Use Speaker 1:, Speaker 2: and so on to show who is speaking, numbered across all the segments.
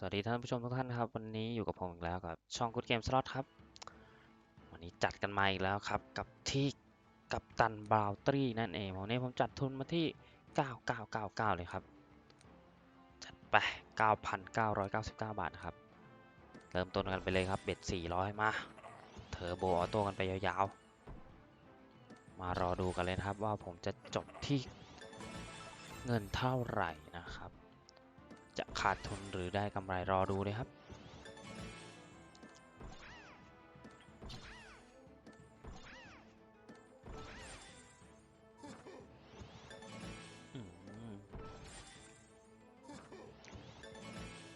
Speaker 1: สวัสดีท่านผู้ชมทุกท่านครับ วันนี้อยู่กับผมอีกแล้วกับช่องกูดเกมสล็อตครับ วันนี้จัดกันมาอีกแล้วครับ กับที่กับตันบราวตรีนั่นเองวันนี้ผมจัดทุนมาที่ 9999 เลยครับ จัดไป 9,999 บาทครับ เริ่มต้นกันไปเลยครับเบ็ด 400 มาเทอร์โบออโต้กันไปยาวๆ มารอดูกันเลยครับว่าผมจะจบที่เงินเท่าไหร่นะครับ จะขาดทุนหรือได้กำไรรอดูเลยครับ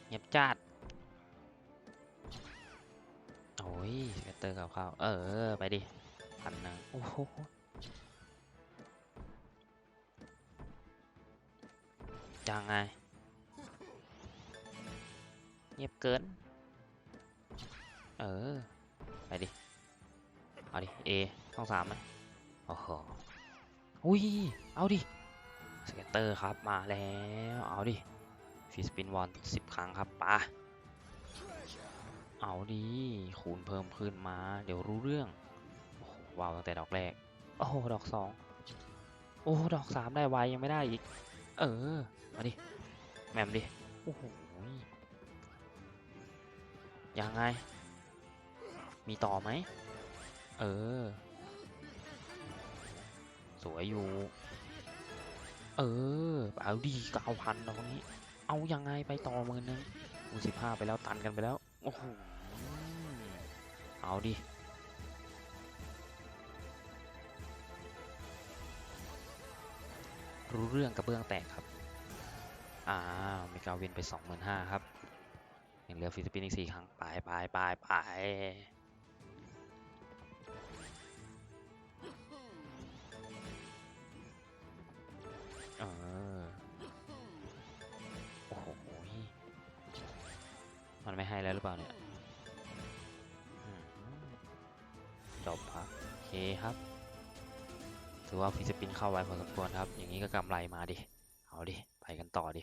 Speaker 1: เงียบจัดโอ้ยสเกตเตอร์กับข้าวเออ ไปดิพันหนึ่งโอ้โหยังไง งียบเกิน เออ ไปดิ เอาดิ เอช่องสามไหมโอ้โหอุ้ย เอาดิ สเก็ตเตอร์ครับมาแล้ว เอาดิฟีสปินวอนสิบครั้งครับปะเอาดิคูณเพิ่มขึ้นมา เดี๋ยวรู้เรื่อง โอ้โหว้าวตั้งแต่ดอกแรก โอ้โห ดอกสองโอ้โหดอกสามได้ไวยังไม่ได้อีก เออ มาดิแหมมดิ โอ้โห ยังไง มีต่อไหม เออ สวยอยู่ เออ เอาดีเก้าพันตรงนี้ เอายังไงไปต่อมือนึงอูสิบห้าไปแล้วตันกันไปแล้ว โอ้โห เอาดิรู้เรื่องกระเบื้องแตกครับ อ่ามีกาวินไปสองหมื่นห้าครับ ยังเหลือฟิลิปปินส์อีกสี่ครั้ง ไปไปไปไปเออ โอ้โห มันไม่ให้แล้วหรือเปล่าเนี่ยจบครับ โอเคครับ ถือว่าฟิลิปปินส์เข้าไวพอสมควรครับ อย่างนี้ก็กำไรมาดิ เอาดิ ไปกันต่อดิ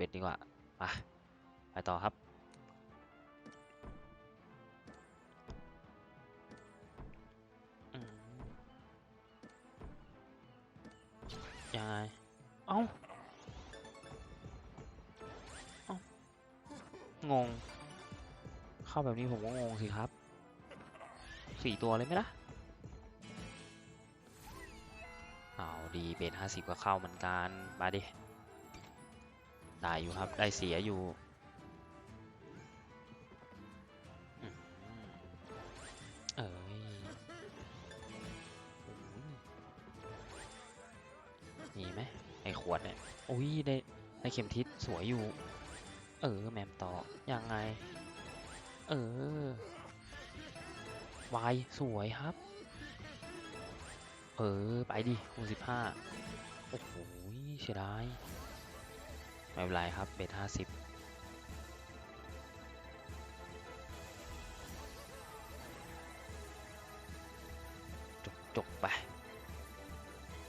Speaker 1: เบ็ดดีกว่าไปไปต่อครับ ยังไง เอ้า เอ้า งง เข้าแบบนี้ผมก็งงสิครับ สี่ตัวเลยไหมล่ะเอาดีเบสห้าสิบก็เข้าเหมือนกัน มาดิ ได้อยู่ครับ ได้เสียอยู่เอ้ยอืมมีไหมไอขวดเนี่ยโอ้ยได้ได้เข็มทิศสวยอยู่ เออ แมมต่อยังไง เออวายสวยครับ เออ ไปดิคูณสิบห้าโอ้โหเสียดาย ไม่เป็นไรครับเบทห้าสิบจกจกไป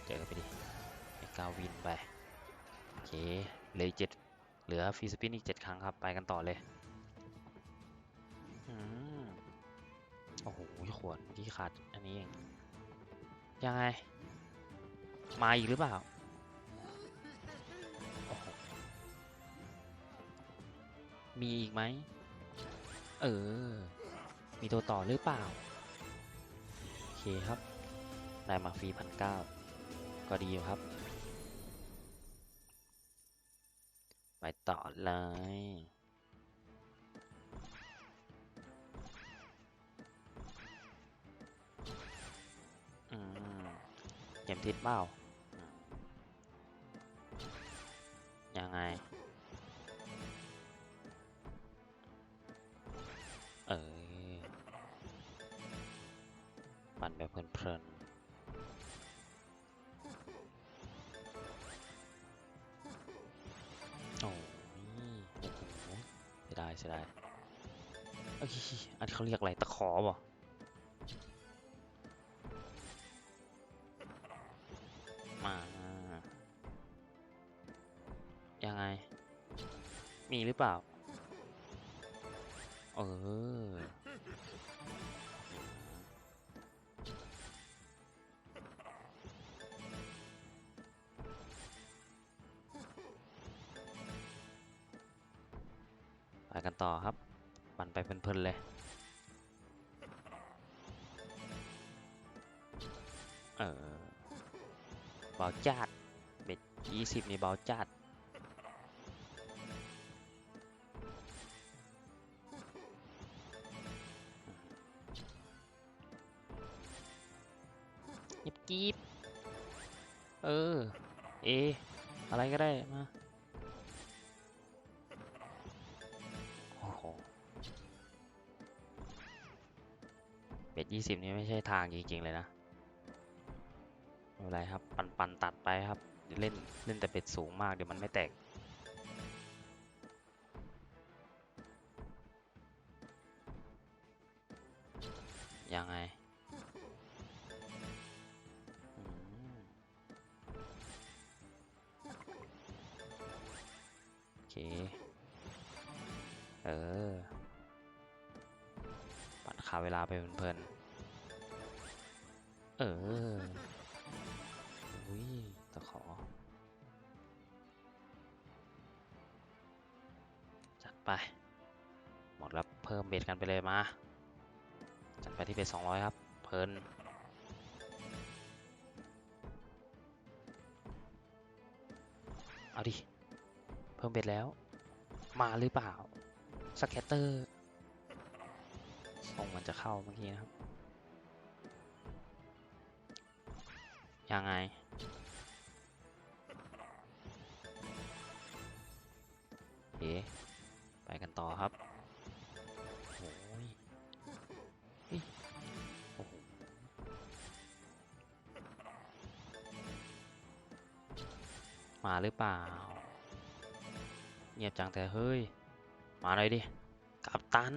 Speaker 1: เจอไปดิไอ้กาวินไป โอเคเหลือเจ็ดเหลือฟีสปินอีกเจ็ดครั้งครับ ไปกันต่อเลยโอ้โหขวดเมื่ขาดอันนี้เอง ยังไง มาอีกหรือเปล่า มีอีกไหม เออ มีตัวต่อหรือเปล่า โอเคครับ ได้มาฟรีพันเก้าก็ดีครับ ไปต่อเลยอืมเข็มทิศเปล่ายังไง เออปั่นแบบเพลินๆโอ้ยยังคงเสียดายเสียดายเอ้ยอันเขาเรียกอะไรตะขอบ่มา ยังไง มีหรือเปล่า ออ ไปกันต่อครับมันไปเพลินๆเลย เออ เบาจัดเบ็ดยี่สิบนี่เบาจัด กีบเออ เอ อะไรก็ได้ มา โอ้โหเบ็ดยี่สิบนี่ไม่ใช่ทางจริง ๆ เลยนะไม่เป็นไรครับ ปันปันตัดไปครับ เล่น เล่นแต่เบ็ดสูงมาก เดี๋ยวมันไม่แตกยังไง ออปัดขาเวลาไปเพลินๆเอออุ้ยตะขอ จัดไป หมดแล้วเพิ่มเบ็ดกันไปเลยมา จัดไปที่เบ็ดสองร้อยครับ เพลินเอาดิ เพิ่มเบ็ดแล้ว มาหรือเปล่า สแคตเตอร์ส่งมันจะเข้าเมื่อกี้นะครับ ยังไง เอ๊ะไปกันต่อครับ โอ้ยโอ้โหมาหรือเปล่า เงียบจังแต่เฮ้ย มาหน่อยดิกับตัน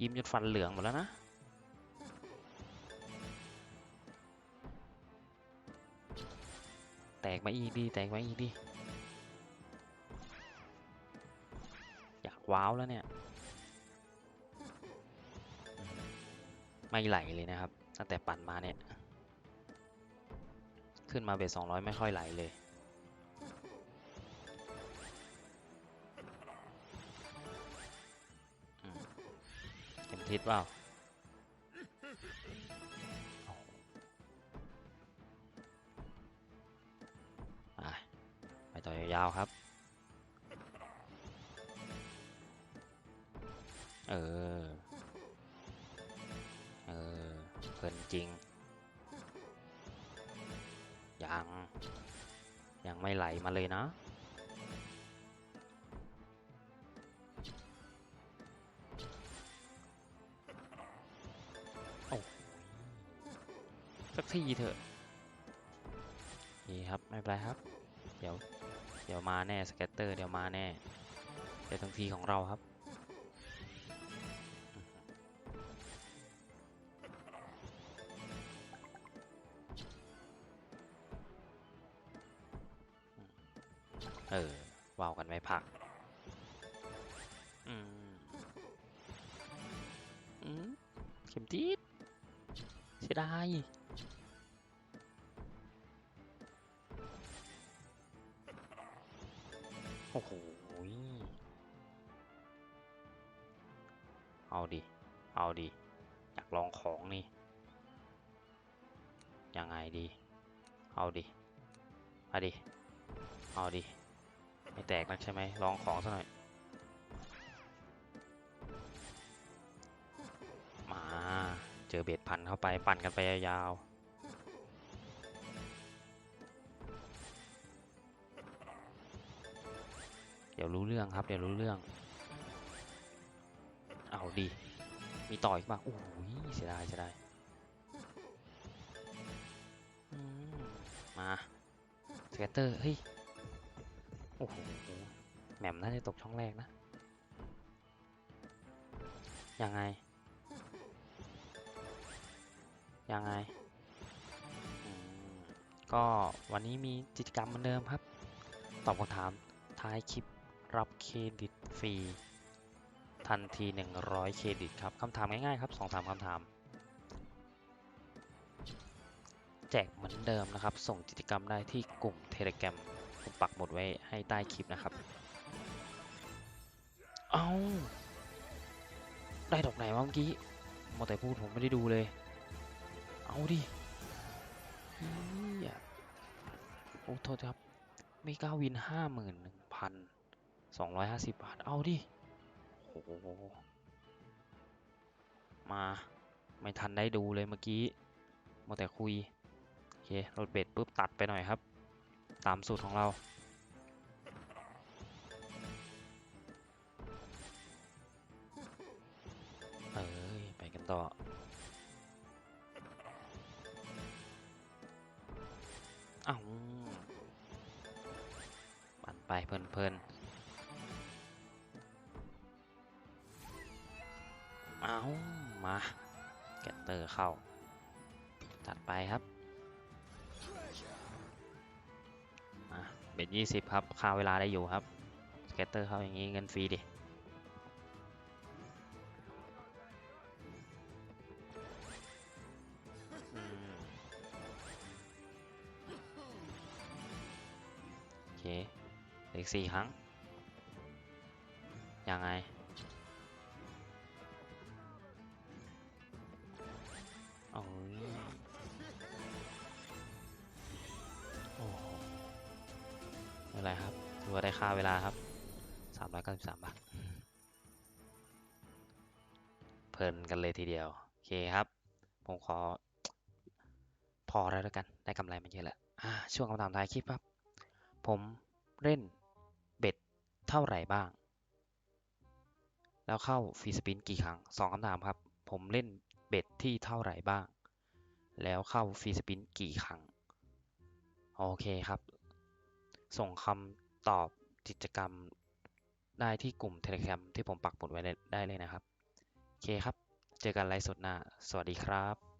Speaker 1: ยิ้มจนฟันเหลืองหมดแล้วนะแตกมาอีกดีแตกมาอีกดีอยากว้าวแล้วเนี่ย ไม่ไหลเลยนะครับ ตั้งแต่ปั่นมาเนี่ย ขึ้นมาเบสสองร้อยไม่ค่อยไหลเลย เข็มทิศเปล่าไปไปต่อยาวๆครับ เออ เออเพลินจริง ยัง ยังไม่ไหลมาเลยนะ ทีเถอะนี่ครับไม่เป็นไรครับ เดี๋ยวเดี๋ยวมาแน่สเก็ตเตอร์เดี๋ยวมาแน่เดี๋ยวทั้งทีของเราครับเออว้าวกันไม่พักอืมอืมเข็มทิศเสียดาย โอ้โหเอาดิ เอาดิ อยากลองของนี่ ยังไงดี เอาดิเอาดิ เอาดิ ไม่แตกนักใช่ไหม ลองของซะหน่อย มา เจอเบ็ดพันเข้าไป ปั่นกันไปยาวๆ เดี๋ยวรู้เรื่องครับ เดี๋ยวรู้เรื่อง เอาดิมีต่ออีกบ้างโอ้ยเสียดายเสียดายมาสเก็ตเตอร์ เฮ้ย โอ้โหแหม่มน่าจะตกช่องแรกนะ ยังไง ยังไง ก็วันนี้มีกิจกรรมเหมือนเดิมครับ ตอบคำถามท้ายคลิป รับเครดิตฟรีทันที 100 เครดิตครับคำถามง่ายๆครับ2 3คำถาม แจกเหมือนเดิมนะครับ ส่งกิจกรรมได้ที่กลุ่ม Telegram ผมปักหมดไว้ให้ใต้คลิปนะครับ เอาได้ดอกไหนวะเมื่อกี้มอแต่พูดผมไม่ได้ดูเลย เอาดิโอ้โทษครับ ไม่กล้าวินห้าหมื่นหนึ่ง พันสองร้อยห้าสิบบาท เอาดิโอ้โหมา ไม่ทันได้ดูเลยเมื่อกี้มัวแต่คุย โอเครถเบ็ดปุ๊บตัดไปหน่อยครับ ตามสูตรของเรา เอ้ย ไปกันต่ออ้าวปั่นไปเพลินๆ เตอร์เข้าจัดไปครับมาเบ็ดยี่สิบครับค่าเวลาได้อยู่ครับสเกตเตอร์เข้าอย่างนี้เงินฟรีดิโอเคอีกสี่ครั้ง ถือว่าได้ค่าเวลาครับสามร้อยเก้าสิบสามบาทเพลินกันเลยทีเดียว โอเคครับ ผมขอ พอแล้วแล้วกัน ได้กำไรมาเยอะแล้วช่วงคำถามท้ายคลิปครับ ผมเล่นเบ็ดเท่าไหร่บ้าง แล้วเข้าฟรีสปินกี่ครั้งสองคำถามครับ ผมเล่นเบ็ดที่เท่าไหร่บ้าง แล้วเข้าฟรีสปินกี่ครั้ง โอเคครับ ส่งคำ ตอบกิจกรรมได้ที่กลุ่ม Telegram ที่ผมปักหมุดไว้ได้เลยนะครับ โอเคครับ เจอกันไลฟ์สดหน้า สวัสดีครับ